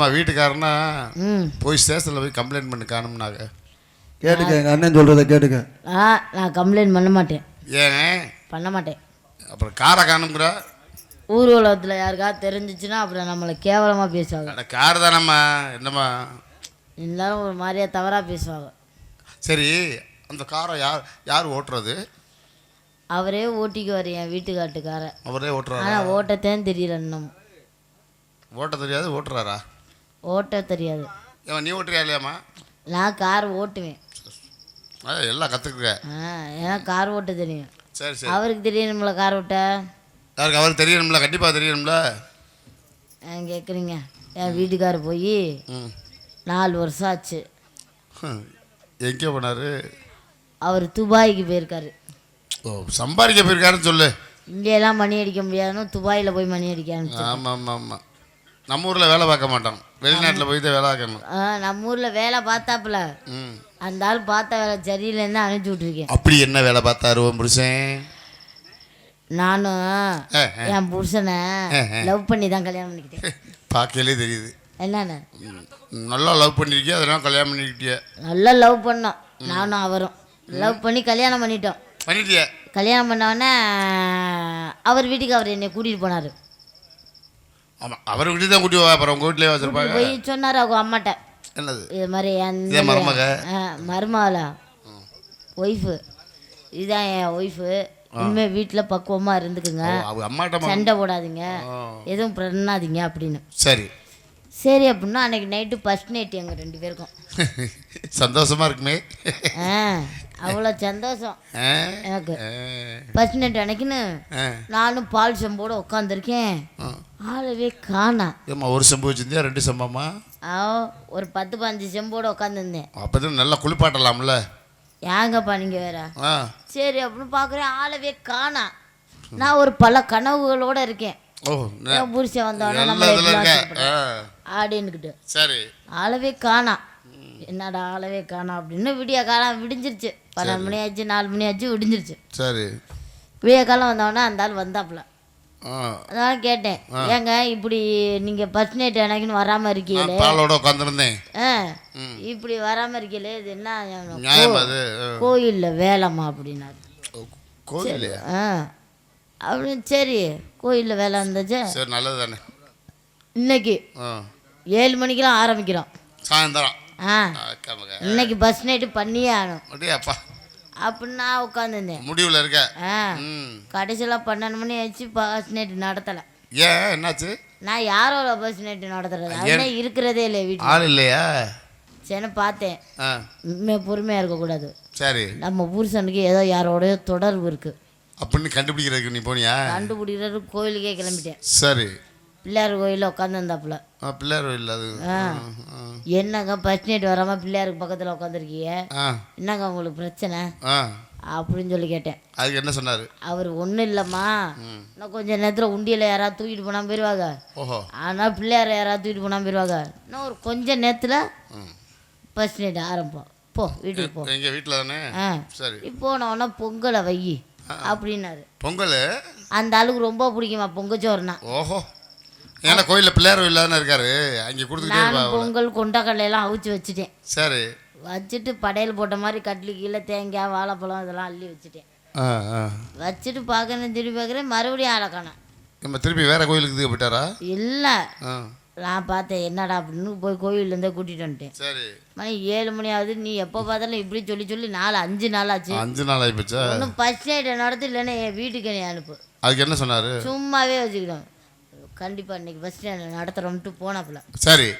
நம்ம வீட்டுக்காரனா ம். போய் ஸ்டேஷனில் போய் கம்ப்ளைண்ட் பண்ணி காணும்னாங்க கேட்டுக்க எங்கள் அண்ணன் சொல்கிறத கேட்டுக்க. ஆ நான் கம்ப்ளைண்ட் பண்ண மாட்டேன். ஏன்? பண்ண மாட்டேன். அப்புறம் காரை காணுங்கிற ஊர் உலகத்தில் யாருக்காவது தெரிஞ்சிச்சுன்னா அப்புறம் நம்மளை கேவலமாக பேசுவாங்க. அட கார் தானம்மா என்னம்மா? எல்லாரும் ஒரு மாதிரியா தவறாக பேசுவாங்க. சரி அந்த காரை யார் யார் ஓட்டுறது? அவரே ஓட்டிக்குவார் என் வீட்டுக்காட்டுக்கார அவரே ஓட்டுறாரா? ஆனால் ஓட்டத்தேன்னு தெரியல இன்னும் ஓட்ட தெரியாது ஓட்டுறாரா? ஓட்ட தெரியாது. ஏன் நீ ஓட்டுறியா இல்லையாம்மா? நான் கார் ஓட்டுவேன். அதான் எல்லாம் கற்றுக்குற ஆ எனக்கு கார் ஓட்ட தெரியும். சரி சரி. அவருக்கு தெரியணும்ல கார் ஓட்ட? யாருக்கு அவருக்கு தெரியணும்ல? கண்டிப்பாக தெரியணும்ல. கேட்குறீங்க என் வீட்டுக்கார் போய் ம். நாலு வருஷம் ஆச்சு. எங்கே போனார். அவர் துபாய்க்கு போயிருக்காரு. ஓ சம்பாதிக்க போயிருக்காருன்னு சொல்லு. இங்கெல்லாம் மணி அடிக்க முடியாதுன்னு துபாயில் போய் மணி அடிக்க ஆரம்பிச்சு ஆமாம் ஆமாம் ஆமாம் நம்ம ஊரில் வேலை பார்க்க மாட்டோம் வெளிநாட்டில் போய் தான் வேலை பார்க்கணும். நம்ம ஊரில் வேலை பார்த்தாப்புல. அந்த ஆள் பார்த்த வேலை சரியில்லைன்னு அனுப்பிச்சி விட்ருக்கேன் அப்படி என்ன வேலை பார்த்தாரு உன் புருஷன்? நானும் என் புருஷனை லவ் பண்ணி தான் கல்யாணம் பண்ணிக்கிட்டேன். பார்க்கலே தெரியுது. என்னண்ணே? ம். நல்லா லவ் பண்ணிருக்கிய? அதெல்லாம் கல்யாணம் பண்ணிக்கிட்டிய? நல்லா லவ் பண்ணோம். நானும் அவரும். லவ் பண்ணி கல்யாணம் பண்ணிட்டோம். பண்ணிட்டிய? கல்யாணம் பண்ணவொடனே அவர் வீட்டுக்கு அவர் என்னை கூட்டிகிட்டு போனார். ஆமாம் அவர் வீட்டு தான் கூட்டி அப்புறம் உங்கள் வீட்டிலே வச்சுருப்பாங்க. போய் சொன்னார் அவங்க அம்மாட்ட. என்னது? இது மாதிரி இதே மருமக? மருமகளா? ஒய்ஃபு. இதுதான் என் ஒய்ஃபு. இனிமேல் வீட்டில் பக்குவமாக இருந்துக்குங்க. சண்டை போடாதீங்க. எதுவும் பண்ணாதீங்க அப்படின்னு. சரி. சரி அப்படின்னா அன்னைக்கு நைட்டு ஃபஸ்ட் நைட் எங்கள் ரெண்டு பேருக்கும். சந்தோஷமா இருக்குமே. ஆ அவ்வளோ சந்தோஷம்? எனக்கு. ஃபஸ்ட் நைட் அன்னைக்குன்னு. நானும் பால் செம்போட உட்காந்துருக்கேன். ஆளவே காணா. ஏம்மா ஒரு செம்பு வச்சிருந்தியா ரெண்டு செம்பாம்மா? ஆ ஒரு பத்து பதினஞ்சு செம்போட உட்காந்துருந்தேன் அப்போ நல்லா குளிப்பாட்டலாம்ல. ஏங்கப்பா நீங்கள் வேற? சரி அப்படின்னு பார்க்குறேன் ஆளவே காணா. நான் ஒரு பல கனவுகளோட இருக்கேன். ஓ புருஷன் வந்தவொடனே எல்லா ஆடின்னுக்கிட்டு. சரி. ஆளவே காணா. என்னடா ஆளவே காணா அப்படின்னு விடிய காலம் விடிஞ்சிருச்சு. பன்னெண்டு மணி ஆச்சு நாலு மணி ஆச்சு விடிஞ்சிருச்சு. சரி. விடிய காலம் வந்தவொடனே அந்த ஆள் வந்தாப்புல. ஆ. அதான் கேட்டேன் ஏங்க இப்படி நீங்கள் ஃபஸ்ட் நைட் எனக்குன்னு வராமல் இருக்கீங்களே. பாலோட உட்காந்துருந்தேன் இப்படி வராமல் இருக்கீங்களே இது என்ன கோயிலில் வேலைம்மா அப்படின்னாரு. கோயில் ஆ. அப்படின்னு சரி கோயிலில் வேலை இருந்துச்சு. சரி நல்லது தானே இன்னைக்கு ஏழு மணிக்கெல்லாம் ஆரம்பிக்கிறோம். சாயந்தரம். ஆ. இன்னைக்கு பஸ் நைட்டு பண்ணியே ஆகணும். அப்படியே அப்பா அப்படின்னு நான் உட்காந்துருந்தேன் முடிவில் இருக்க ஆ. கடைசியில் பன்னெண்டு மணி ஆச்சு பஸ் நைட்டு நடத்தலை. ஏன்? என்னாச்சு? நான் யாரோட பஸ் நைட்டு நடத்துறது? அதுதான் இருக்கிறதே இல்லை வீட்டில். ஆள் இல்லையா? சரி பார்த்தேன். பொறுமையாக இருக்கக்கூடாது. சரி. நம்ம புருஷனுக்கு ஏதோ யாரோடய தொடர்பு இருக்குது அப்படின்னு கண்டுபிடிக்கிறதுக்கு நீ போனியா? கண்டுபிடிக்கிறது கோயிலுக்கே கிளம்பிட்டேன். சரி. பிள்ளையார் கோயிலில் உட்காந்துருந்தாப்புல பிள்ளையார் இல்லை அது. என்னங்க ஃபஸ்ட் நைட் வராமல் பிள்ளையாருக்கு பக்கத்தில் உட்காந்துருக்கீங்க என்னங்க உங்களுக்கு பிரச்சனை? அப்படின்னு சொல்லி கேட்டேன். அதுக்கு என்ன சொன்னார்? அவர் ஒன்றும் இல்லைம்மா. இன்னும் கொஞ்சம் நேரத்தில் உண்டியில் யாராவது தூக்கிட்டு போனால் போயிடுவாங்க ஆனால் பிள்ளையார யாராவது தூக்கிட்டு போனால் போயிடுவாங்க இன்னும் ஒரு கொஞ்சம் நேரத்தில் ஃபர்ஸ்ட் நைட் ஆரம்பம். போ வீட்டுக்கு போ. எங்கள் வீட்டில் தானே? ஆ. சரி. இப்போ நான் பொங்கலை வை அப்படின்னாரு. பொங்கல்? அந்த ஆளுக்கு ரொம்ப பிடிக்குமா பொங்கச்சோறுனா? ஓஹோ. ஏன்னா கோயிலில் பிள்ளையார் கோயில் தானே இருக்காரு. அங்கே கொடுத்துக்கிட்டே பொங்கல் கொண்டக்கடலையெல்லாம் அவிச்சு வச்சுட்டேன். சரி. வச்சுட்டு படையல் போட்ட மாதிரி கட்லி கீழே தேங்காய் வாழைப்பழம் இதெல்லாம் அள்ளி வச்சுட்டேன். வச்சுட்டு பார்க்கறேன் திரும்பி பார்க்குறேன் மறுபடியும் ஆளை காணோம். நம்ம திருப்பி வேற கோயிலுக்கு இதுக்கு போயிட்டாரா? இல்லை. நான் பார்த்தேன் என்னடா அப்படின்னு போய் கோயிலேருந்தே கூட்டிகிட்டு வந்துட்டேன். சரி. மணி ஏழு மணி ஆகுது நீ எப்போ பார்த்தாலும் இப்படி சொல்லி சொல்லி நாலு அஞ்சு நாள் ஆச்சு. அஞ்சு நாள் ஆகிப்போச்சா ஒன்றும் ஃபஸ்ட் நைட்டை நடத்து இல்லைன்னா என் வீட்டுக்கு நீ அனுப்பு. அதுக்கு என்ன சொன்னார்? சும்மாவே வச்சுக்கிட்டோம். கண்டிப்பாக இன்னைக்கு ஃபஸ்ட் நைட் நடத்துகிறோம்ட்டு போனாப்புல. சரி.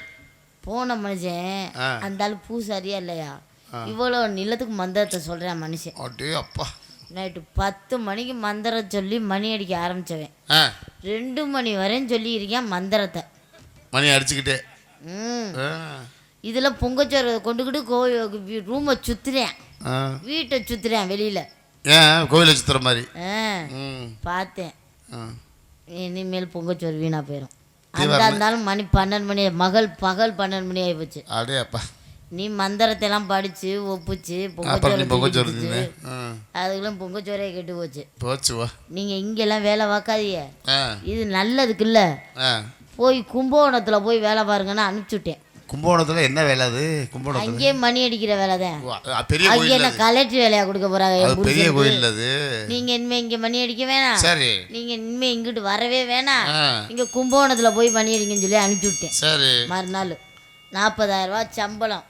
போன மனுஷன். அந்த ஆள் பூ சரியா இல்லையா? இவ்வளோ நிலத்துக்கு மந்திரத்தை சொல்கிறேன் மனுஷன். அப்பா. நைட்டு பத்து மணிக்கு மந்திரம் சொல்லி மணி அடிக்க ஆரம்பிச்சவன். ஆ. ரெண்டு மணி வரையும் சொல்லி இருக்கேன் மந்திரத்தை. மணி அடிச்சுக்கிட்டே. ம். இதில் பொங்கச்சோறு கொண்டுக்கிட்டு கோயில் ரூமை சுற்றுறேன் வீட்டை சுற்றுறேன் வெளியில். ஏன்? கோயிலை சுற்றுற மாதிரி. பார்த்தேன். இனிமேல் பொங்கச்சோறு வீணாக போயிடும் அந்த இருந்தாலும் மணி பன்னெண்டு மணி மகள் பகல் பன்னெண்டு மணி ஆகி போச்சு அடே அப்பா நீ மந்திரத்தை எல்லாம் படித்து ஒப்புச்சு பொங்கச்சோறு அதுக்கெல்லாம் பொங்கச்சோரே கெட்டு போச்சு. போச்சு வா. நீங்கள் இங்கெல்லாம் வேலை பார்க்காதீங்க. இது நல்லதுக்குல்ல. போய் கும்பகோணத்தில் போய் வேலை பாருங்கன்னு அனுப்பிச்சுட்டேன். கும்பகோணத்துல என்ன வேலை அது? கும்பகோணத்துல? அங்கேயே மணி அடிக்கிற வேலை தான். பெரிய அங்கே கோயில் என்ன. கலெக்டர் வேலையா கொடுக்க என் பெரிய. கோயில் அது. நீங்க இனிமே இங்க மணி அடிக்க வேணாம். சரி. நீங்க இனிமே இங்கிட்டு வரவே வேணாம். இங்க கும்பகோணத்துல போய் மணி அடிங்கன்னு சொல்லி அனுப்பிச்சு விட்டேன். சரி. மறுநாள் நாற்பதாயிரம் ரூபாய் சம்பளம்.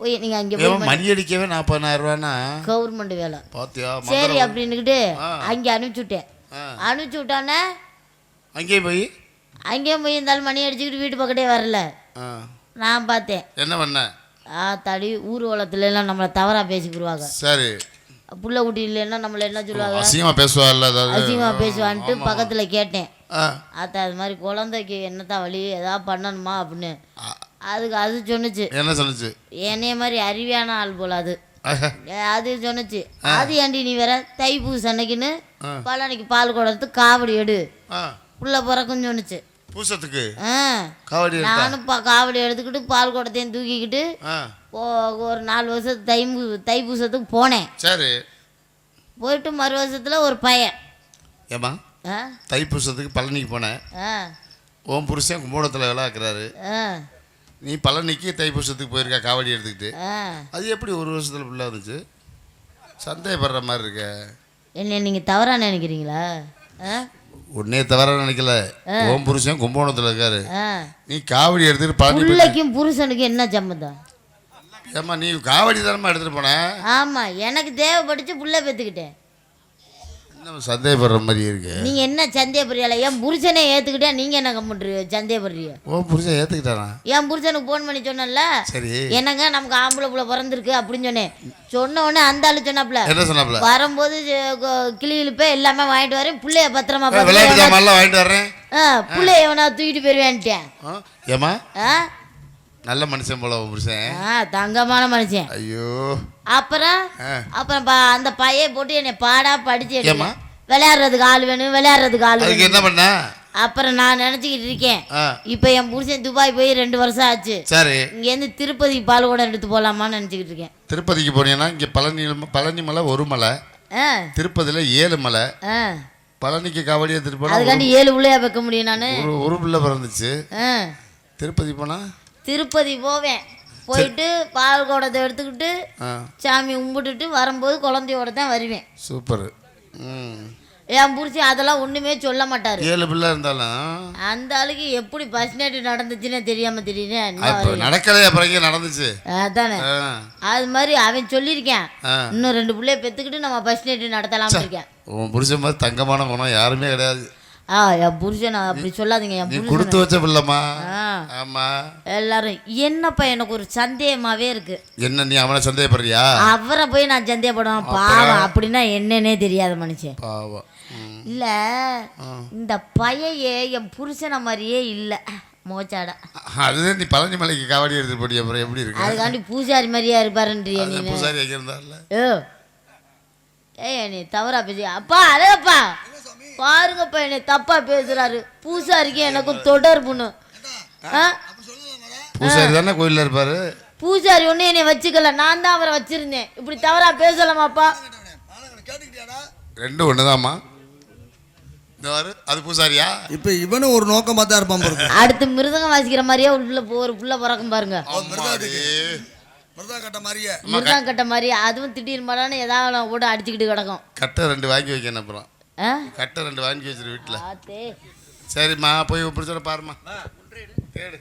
போய் நீங்க அங்க போய் மணி அடிக்கவே நாற்பதாயிரம் ரூபானா கவர்மெண்ட் வேலை. பாத்தியா சரி அப்படின்னுக்கிட்டு. அங்கே அனுப்பிச்சு விட்டேன். அனுப்பிச்சு விட்டானே அங்கேயும் போய்? அங்கேயும் போய் இருந்தாலும் மணி அடிச்சுக்கிட்டு வீட்டு பக்கத்தே வரல. நான் பார்த்தேன். என்ன பண்ண? தடி ஊர்வலத்துல எல்லாம் நம்மளை தவறா பேசிக்கிடுவாங்க. சரி. புள்ள குட்டி இல்லைன்னா நம்மளை என்ன சொல்லுவாங்க? அசிங்கமா பேசுவாள்ல அதாவது? அசிங்கமா பேசுவான்ட்டு பக்கத்துல கேட்டேன். அத்தை அது மாதிரி குழந்தைக்கு என்னத்தான் வழி? ஏதாவது பண்ணணுமா அப்படின்னு. அதுக்கு அது சொன்னுச்சு. என்ன சொன்னுச்சு? என்னைய மாதிரி அறிவியான ஆள் போல அது. அது சொன்னுச்சு. அது ஏண்டி நீ வேற தைப்பூச அன்னைக்குன்னு. பழனிக்கு பால் குடத்து காவடி எடு. புள்ள பிறக்குன்னு சொன்னுச்சு. பூசத்துக்கு? காவடி நானும் காவடி எடுத்துக்கிட்டு பால் குடத்தையும் தூக்கிக்கிட்டு ஒரு நாலு வருஷத்துக்கு தை தைப்பூசத்துக்கு போனேன். சரி. போயிட்டு மறு வருஷத்துல ஒரு பையன். ஏம்மா? ஆ. தைப்பூசத்துக்கு பழனிக்கு போனேன். ஓம் புருஷன் கும்போணத்தில் வேலை ஆக்குறாரு. நீ பழனிக்கு தைப்பூசத்துக்கு போயிருக்கா காவடி எடுத்துக்கிட்டு. அது எப்படி ஒரு வருஷத்துல ஃபுல்லாக இருந்துச்சு? சந்தேகப்படுற மாதிரி இருக்க. என்ன நீங்கள் தவறா நினைக்கிறீங்களா? ஆ? உன்னே தவிர நினைக்கல. ஓம் புருஷன் கும்போணத்தில் இருக்காரு. நீ காவடி எடுத்துட்டு போய் பிள்ளைக்கும் புருஷனுக்கும் என்ன சம்மந்தம் ஏம்மா நீ காவடி தானம்மா எடுத்துட்டு போன? ஆமாம் எனக்கு தேவைப்பட்டுச்சு புள்ள பெற்றுக்கிட்டேன் என்ன சந்தேகப்படுற மாதிரி இருக்கு. நீங்க என்ன சந்தேகப்படுறீங்களா? என் புருஷனை ஏத்துக்கிட்டா நீங்க என்ன கம்முன்றீங்க சந்தேகப்படுறீங்க? ஓம் புருஷன் ஏற்றுக்கிட்டானா என் புருஷனுக்கு ஃபோன் பண்ணி சொன்னேன்ல. சரி. என்னங்க நமக்கு ஆம்பளை புள்ள பிறந்திருக்கு அப்படின்னு சொன்னேன். சொன்ன உடனே அந்த ஆளு சொன்னாப்ல என்ன சொன்னாப்ல வரும்போது கிளி இழுப்பே எல்லாமே வாங்கிட்டு வரேன். புள்ளைய பத்திரமா விளையாட்டு வாங்கிட்டு வர்றேன் புள்ளைய எவனா தூக்கிட்டு போயிருவேன்ட்டேன். ஆ? நல்ல மனுஷன் போல புருஷன். தங்கமான மனுஷன். ஐயோ. அப்புறம். அப்புறம் அந்த பைய போட்டு என்னை பாடா படிச்சு? விளையாடுறதுக்கு ஆள் வேணும் விளையாடுறதுக்கு ஆள் வேணும். என்ன பண்ண? அப்புறம் நான் நினச்சிக்கிட்டு இருக்கேன். இப்போ என் புருஷன் துபாய் போய் ரெண்டு வருஷம் ஆச்சு. சரி. இங்கேருந்து திருப்பதி பால் கூட எடுத்து போகலாமான்னு நினச்சிக்கிட்டு இருக்கேன். திருப்பதிக்கு போனீங்கன்னா இங்கே பழனி பழனி மலை ஒரு மலை. திருப்பதியில் ஏழு மலை. பழனிக்கு காவடி எடுத்துட்டு போனா அதுக்காண்டி ஏழு பிள்ளையா வைக்க முடியும் நான். ஒரு பிள்ளை பிறந்துச்சு. திருப்பதி போனா? திருப்பதி போவேன். போயிட்டு பால் குடத்தை எடுத்துக்கிட்டு சாமி கும்பிட்டுட்டு வரும்போது குழந்தையோட தான் வருவேன். சூப்பர். என் புருஷன் அதெல்லாம் ஒன்றுமே சொல்ல மாட்டார். ஏழு பிள்ளை இருந்தாலும். அந்த ஆளுக்கு எப்படி பஸ் நைட்டு நடந்துச்சுன்னே தெரியுது அப்போ நடக்கலையே இங்கே நடந்துச்சு. அதானே? அது மாதிரி அவன் சொல்லியிருக்கேன். இன்னும் ரெண்டு பிள்ளைய பெற்றுக்கிட்டு நம்ம பஸ் நைட்டு நடத்தலாம்னு இருக்கேன். உன் புருஷன் மாதிரி தங்கமான குணம் யாருமே கிடையாது. ஆ என் புருஷன் அப்படி சொல்லாதீங்க என் புருஷன். கொடுத்து வச்ச ஆமா. எல்லாரும் என்னப்பா எனக்கு ஒரு சந்தேகமாவே இருக்கு. என்ன நீ அவனை சந்தேகப்படுறியா? அவரை போய் நான் சந்தேகப்படுவேன். பாவம் அப்படின்னா என்னன்னே தெரியாத மனுஷன். பாவம். இல்ல இந்த பையே என் புருஷனை மாதிரியே இல்லை. மோச்சாடா. அதுதான் நீ பழனி மலைக்கு காவடி எடுத்து போடி அப்புறம் எப்படி இருக்கு? அதுக்காண்டி பூசாரி மாதிரியா இருப்பாருன்றிய நீ எங்க இருந்தால ஏ ஏய் நீ தவறா பேசி அப்பா அழகப்பா. பாருங்கப்பா என்னை தப்பா பேசுறாரு. பூசாரிக்கு எனக்கும் தொடர்புன்னு பூசாரி தானே கோயில்ல இருப்பாரு? பூசாரி ஒன்றும் என்னை வச்சுக்கல. நான் தான் அவரை வச்சிருந்தேன். இப்படி தவறா பேசலாமாப்பா? ரெண்டும் ஒண்ணுதாம்மா. அது பூசாரியா? இப்போ இவனும் ஒரு நோக்கமாக தான் இருப்பான் பாருங்க அடுத்து மிருதங்கம் வாசிக்கிற மாதிரியே புள்ள ஒரு புள்ள பிறக்கும் பாருங்க. மிருதா கட்ட. மாதிரியே. மிருதம் கட்ட மாதிரி அதுவும் திடீர்னு மாடான்னு ஏதாவது கூட அடிச்சுக்கிட்டு கிடக்கும். கட்டை ரெண்டு வாங்கி வைக்கணும் அப்புறம். கட்டை ரெண்டு வாங்கி வச்சிரு வீட்டுல சரிம்மா போய் பிடிச்சோட பாரும்மா. தேடு.